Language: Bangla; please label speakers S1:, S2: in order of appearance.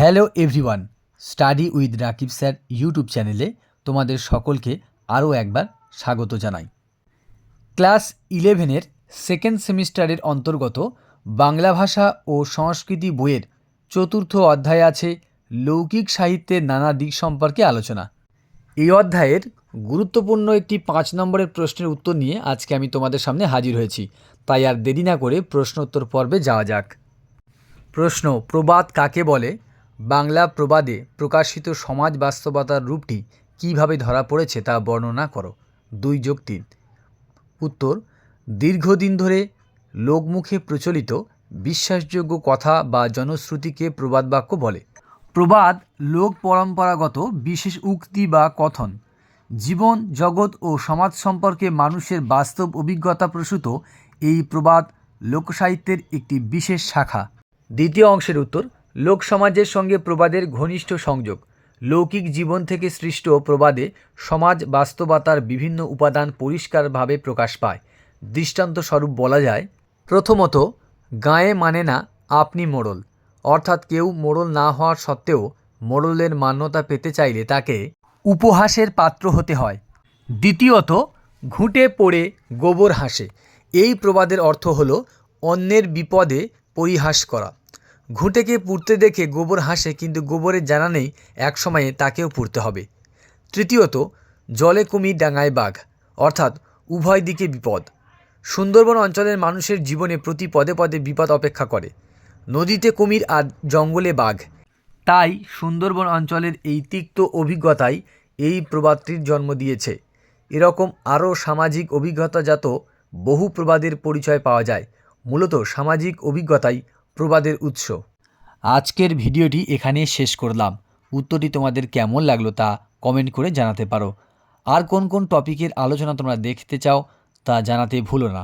S1: Hello everyone, study with Rakib sir YouTube চ্যানেলে তোমাদের সকলকে আরও একবার স্বাগত জানাই। ক্লাস ইলেভেনের সেকেন্ড সেমিস্টারের অন্তর্গত বাংলা ভাষা ও সংস্কৃতি বইয়ের চতুর্থ অধ্যায় আছে লৌকিক সাহিত্যের নানা দিক সম্পর্কে আলোচনা। এই অধ্যায়ের গুরুত্বপূর্ণ একটি পাঁচ নম্বরের প্রশ্নের উত্তর নিয়ে আজকে আমি তোমাদের সামনে হাজির হয়েছি। তাই আর দেরি না করে প্রশ্নোত্তর পর্বে যাওয়া যাক। প্রশ্ন, প্রবাদ কাকে বলে? বাংলা প্রবাদে প্রকাশিত সমাজ বাস্তবতার রূপটি কীভাবে ধরা পড়েছে তা বর্ণনা করো। দুই যোগ তিন। উত্তর, দীর্ঘদিন ধরে লোকমুখে প্রচলিত বিশ্বাসযোগ্য কথা বা জনশ্রুতিকে প্রবাদ বাক্য বলে। প্রবাদ লোক পরম্পরাগত, বিশেষ উক্তি বা কথন। জীবন, জগৎ ও সমাজ সম্পর্কে মানুষের বাস্তব অভিজ্ঞতা প্রসূত এই প্রবাদ লোকসাহিত্যের একটি বিশেষ শাখা। দ্বিতীয় অংশের উত্তর লোক সমাজের সঙ্গে প্রবাদের ঘনিষ্ঠ সংযোগ। লৌকিক জীবন থেকে সৃষ্ট প্রবাদে সমাজ বাস্তবতার বিভিন্ন উপাদান পরিষ্কারভাবে প্রকাশ পায়। দৃষ্টান্ত স্বরূপ বলা যায়, প্রথমত, গায়ে মানে না, আপনি মোড়ল। অর্থাৎ কেউ মোড়ল না হওয়ার সত্ত্বেও মোড়লের মান্যতা পেতে চাইলে তাকে উপহাসের পাত্র হতে হয়। দ্বিতীয়ত, ঘুঁটে পড়ে গোবর হাসে। এই প্রবাদের অর্থ হল অন্যের বিপদে পরিহাস করা। ঘুঁটেকে পুড়তে দেখে গোবর হাসে, কিন্তু গোবরের জানা নেই, এক সময়ে তাকেও পুড়তে হবে। তৃতীয়ত, জলে কুমির ডাঙায় বাঘ, অর্থাৎ উভয় দিকে বিপদ। সুন্দরবন অঞ্চলের মানুষের জীবনে প্রতি পদে পদে বিপদ অপেক্ষা করে। নদীতে কুমির আর জঙ্গলে বাঘ। তাই সুন্দরবন অঞ্চলের এই তিক্ত অভিজ্ঞতাই এই প্রবাদটির জন্ম দিয়েছে। এরকম আরও সামাজিক অভিজ্ঞতাজাত বহু প্রবাদের পরিচয় পাওয়া যায়। মূলত সামাজিক অভিজ্ঞতাই প্রবাদের উৎস। আজকের ভিডিওটি এখানে শেষ করলাম। উত্তরটি তোমাদের কেমন লাগল তা কমেন্ট করে জানাতে পারো। আর কোন কোন টপিকের আলোচনা তোমরা দেখতে চাও তা জানাতে ভুলো না।